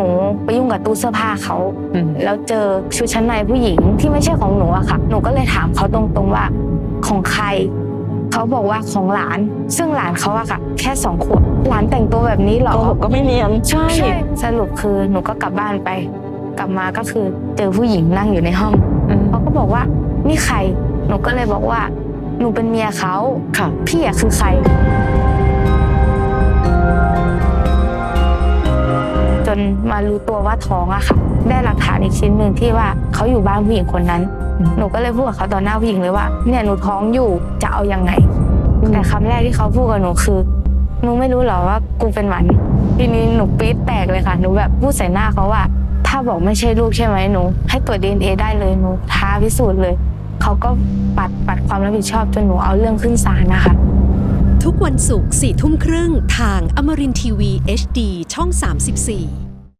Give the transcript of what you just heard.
นูไปยุ่งกับตู้เสื้อผ้าเขาอืมแล้วเจอชุดชั้นในผู้หญิงที่ไม่ใช่ของหนูอะค่ะ หนูก็เลยถามเขาตรงๆว่าของใครเขาบอกว่าของหลาน ซึ่งหลานเขาอะค่ะ แค่สองขวบหลานแต่งตัวแบบนี้เหรอโกหกก็ไม่เนียนใช่สรุปคือหนูก็กลับบ้านไป กลับมาก็คือเจอผู้หญิงนั่งอยู่ในห้องอืมเขาก็บอกว่านี่ใครหนูก็เลยบอกว่า หนูเป็นเมียเขาค่ะพี่อะคือใคร นมารู้ตัวว่าท้องอะค่ะ ได้หลักฐานอีกชิ้นหนึ่งที่ว่าเขาอยู่บ้านผู้หญิงคนนั้นอืมหนูก็เลยพูดกับเขาต่อหน้าผู้หญิงเลยว่าเนี่ยหนูท้องอยู่จะเอายังไงอืมแต่คำแรกที่เขาพูดกับหนูคือหนูไม่รู้หรอว่ากูเป็นหมันทีนี้หนูปี๊ดแตกเลยค่ะหนูแบบพูดใส่หน้าเขาว่า ถ้าบอกไม่ใช่ลูกใช่ไหมหนู ให้ตรวจดีเอ็นเอได้เลยหนูท้าพิสูจน์เลยเขาก็ปัดปัดความรับผิดชอบจนหนูเอาเรื่องขึ้นศาลนะคะทุก วันศุกร์สี่ทุ่มครึ่งทางอมรินทีวี HD ช่อง 34